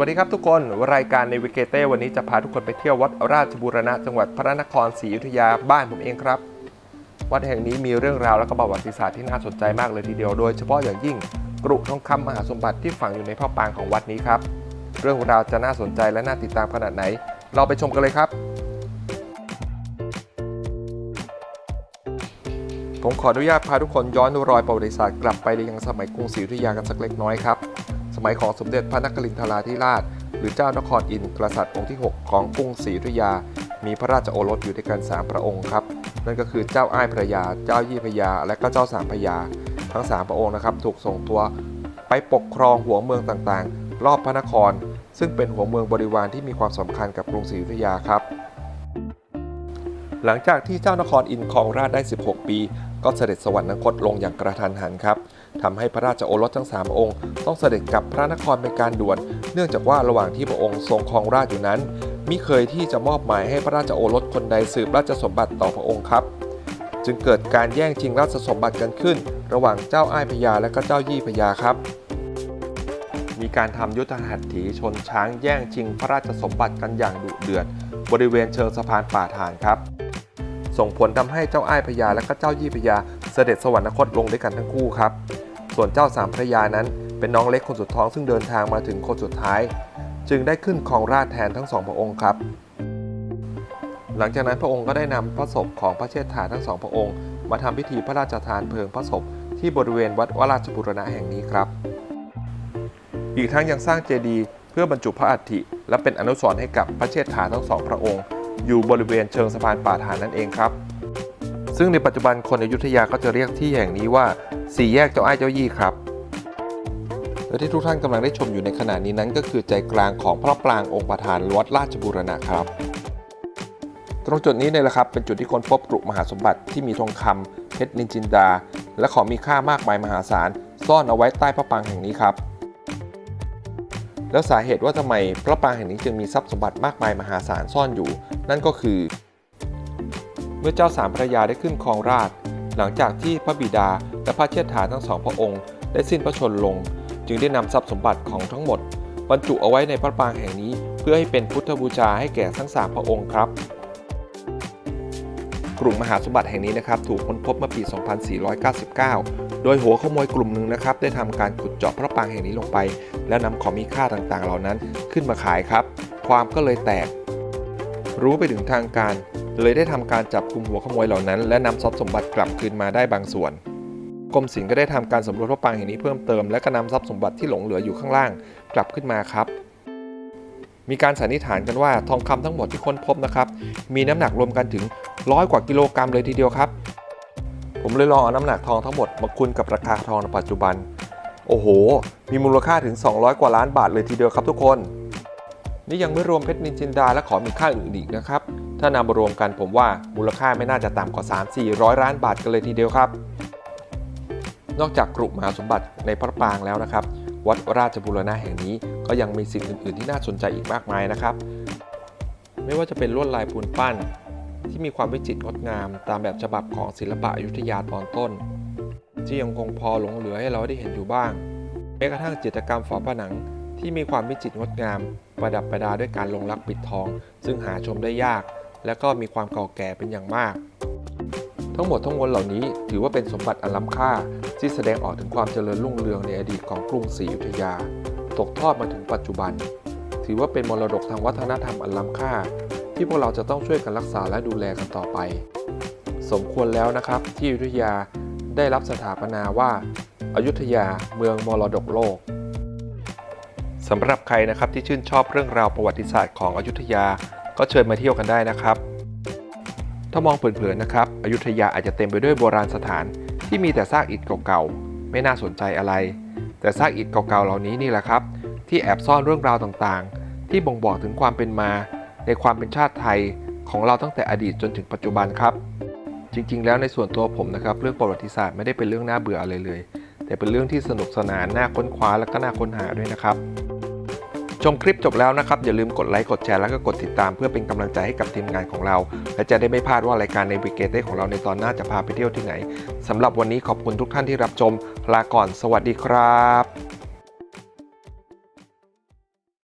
วัสดีครับทุกคน รายการ Navigator วันนี้จะพาทุกคนไปเที่ยววัดราชบูรณะจังหวัดพระนครศรีอยุธยาบ้านผมเองครับ วัดแห่งนี้มีเรื่องราวและก็ประวัติศาสตร์ที่น่าสนใจมากเลยทีเดียวโดยเฉพาะอย่างยิ่งกรุทองคำมหาสมบัติที่ฝังอยู่ในพระปางของวัดนี้ครับ เรื่องราวจะน่าสนใจและน่าติดตามขนาดไหน เราไปชมกันเลยครับผมขออนุญาตพาทุกคนย้อนรอยประวัติศาสตร์กลับไปในยังสมัยกรุงศรีอยุธยากันสักเล็กน้อยครับ สมัยของสมเด็จพระนครินทราธิราช หรือเจ้านครอินทร์กษัตริย์องค์ที่ 6 ของกรุงศรีอยุธยา มีพระราชโอรสอยู่ด้วยกัน 3 พระองค์ครับ นั่นก็คือเจ้าอ้ายพระยา เจ้ายี่พระยา และก็เจ้าสามพระยา ทั้ง 3 พระองค์นะครับถูกส่งตัวไปปกครองหัวเมืองต่างๆ รอบพระนคร ซึ่งเป็นหัวเมืองบริวารที่มีความสำคัญกับกรุงศรีอยุธยาครับ หลังจากที่เจ้านครอินทร์ครองราชได้ 16 ปี ก็เสด็จสวรรคตลงอย่างกระทันหันครับทำให้พระราชโอรสทั้ง 3 องค์ ต้องเสด็จกลับพระนครเป็นการด่วน เนื่องจากว่าระหว่างที่พระองค์ทรงครองราชอยู่นั้นมิเคยที่จะมอบหมายให้พระราชโอรสคนใดสืบราชสมบัติต่อพระองค์ครับ จึงเกิดการแย่งชิงราชสมบัติกันขึ้น ระหว่างเจ้าอ้ายพญาและก็เจ้ายี่พญาครับ มีการทำยุทธหัตถีชนช้างแย่งชิงพระราชสมบัติกันอย่างดุเดือด บริเวณเชิงสะพานป่าฐานครับ ส่งผลทำให้เจ้าอ้ายพญาและก็เจ้ายี่พญาเสด็จสวรรคตลงด้วยกันทั้งคู่ครับ ส่วนเจ้าสามพระยานั้น เป็นน้องเล็กคนสุดท้องซึ่งเดินทางมาถึงคนสุดท้าย จึงได้ขึ้นครองราชแทนทั้งสองพระองค์ครับ หลังจากนั้นพระองค์ก็ได้นำพระศพของพระเชษฐาทั้งสองพระองค์ มาทำพิธีพระราชทานเพลิงพระศพที่บริเวณวัดวราชบุรณะแห่งนี้ครับ อีกทั้งยังสร้างเจดีย์เพื่อบรรจุพระอัฐิและเป็นอนุสรณ์ให้กับพระเชษฐาทั้งสองพระองค์ อยู่บริเวณเชิงสะพานป่าฐานนั่นเองครับ ซึ่งในปัจจุบันคนอยุธยาก็จะเรียกที่แห่งนี้ว่าสี่แยกเจ้าอ้ายเจ้ายี่ครับและที่ทุกท่านกำลังได้ชมอยู่ในขณะนี้นั้น ก็คือใจกลางของพระปรางองค์ประธานวัดราชบูรณะครับ ตรงจุดนี้เนี่ยแหละครับเป็นจุดที่คนพบกรุมหาสมบัติที่มีทองคำเพชรนินจินดา และของมีค่ามากมายมหาศาล ซ่อนเอาไว้ใต้พระปรางแห่งนี้ครับ แล้วสาเหตุว่าทำไมพระปรางแห่งนี้จึงมีทรัพย์สมบัติมากมายมหาศาลซ่อนอยู่ นั่นก็คือ เมื่อเจ้าสามพระยาได้ขึ้นครองราช หลังจากที่พระบิดาและพระเชษฐาทั้งสองพระองค์ได้สิ้นพระชนลง จึงได้นำทรัพย์สมบัติของทั้งหมด บรรจุเอาไว้ในพระปรางแห่งนี้ เพื่อให้เป็นพุทธบูชาให้แก่ทั้งสามพระองค์ครับกลุ่มมหาสมบัติแห่งนี้นะครับถูกค้นพบเมื่อปี 2499 โดยหัวขโมยกลุ่มหนึ่งนะครับได้ทำการขุดเจาะพระปรางแห่งนี้ลงไป แล้วนำของมีค่าต่างๆ เหล่านั้นขึ้นมาขายครับ ความก็เลยแตก รู้ไปถึงทางการ เลยได้ทำการจับกลุ่มหัวขโมยเหล่านั้น และนำทรัพย์สมบัติกลับคืนมาได้บางส่วนกรมศิลป์ก็ได้ทำการสำรวจพระปางแห่งนี้เพิ่มเติมและก็นำทรัพย์สมบัติที่หลงเหลืออยู่ข้างล่างกลับขึ้นมาครับ มีการสันนิษฐานกันว่าทองคำทั้งหมดที่ค้นพบนะครับ มีน้ำหนักรวมกันถึงร้อยกว่ากิโลกรัมเลยทีเดียวครับ ผมเลยลองเอาน้ำหนักทองทั้งหมดมาคูณกับราคาทองในปัจจุบัน โอ้โห มีมูลค่าถึง 200 กว่าล้านบาทเลยทีเดียวครับทุกคน นี่ยังไม่รวมเพชรนินจินดาและของมีค่าอื่นอีกนะครับ ถ้านำมารวมกันผมว่ามูลค่าไม่น่าจะต่ำกว่า 3-400 ล้านบาทกันเลยทีเดียวครับ นอกจากกรุมหาสมบัติในพระปรางแล้วนะครับ วัดราชบูรณะแห่งนี้ก็ยังมีสิ่งอื่น ๆ ที่น่าสนใจอีกมากมายนะครับ ไม่ว่าจะเป็นลวดลายปูนปั้น ที่มีความวิจิตรงดงาม ตามแบบฉบับของศิลปะอยุธยาตอนต้น ที่ยังคงพอหลงเหลือให้เราได้เห็นอยู่บ้างแม้กระทั่งจิตรกรรมฝาผนัง ที่มีความวิจิตรงดงาม ประดับประดาด้วยการลงรักปิดทอง ซึ่งหาชมได้ยาก และก็มีความเก่าแก่เป็นอย่างมาก ทั้งหมดทั้งมวลเหล่านี้ ถือว่าเป็นสมบัติอันล้ำค่า ที่แสดงออกถึงความเจริญรุ่งเรืองในอดีตของกรุงศรีอยุธยา ตกทอดมาถึงปัจจุบัน ถือว่าเป็นมรดกทางวัฒนธรรมอันล้ำค่า ที่พวกเราจะต้องช่วยกันรักษาและดูแลกันต่อไป สมควรแล้วนะครับที่อยุธยาได้รับสถาปนาว่าอายุทยาเมืองมรดกโลก สำหรับใครนะครับที่ชื่นชอบเรื่องราวประวัติศาสตร์ของอยุธยา ก็เชิญมาเที่ยวกันได้นะครับ ถ้ามองเผินๆนะครับ อยุธยาอาจจะเต็มไปด้วยโบราณสถาน ที่มีแต่ซากอิฐเก่าๆ ไม่น่าสนใจอะไร แต่ซากอิฐเก่าๆ เหล่านี้นี่แหละครับ ที่แอบซ่อนเรื่องราวต่างๆ ที่บ่งบอกถึงความเป็นมา ในความเป็นชาติไทยของเราตั้งแต่อดีตจนถึงปัจจุบันครับ จริงๆ แล้วในส่วนตัวผมนะครับ เรื่องประวัติศาสตร์ไม่ได้เป็นเรื่องน่าเบื่ออะไรเลย แต่เป็นเรื่องที่สนุกสนานน่าค้นคว้าและก็น่าค้นหาด้วยนะครับ ชมคลิปจบแล้วนะครับ อย่าลืมกดไลค์กดแชร์แล้วก็กดติดตามเพื่อเป็นกำลังใจให้กับทีมงานของเรา และจะได้ไม่พลาดว่ารายการในวิกเกตของเราในตอนหน้าจะพาไปเที่ยวที่ไหนสำหรับวันนี้ขอบคุณทุกท่านที่รับชมลาก่อน สวัสดีครับ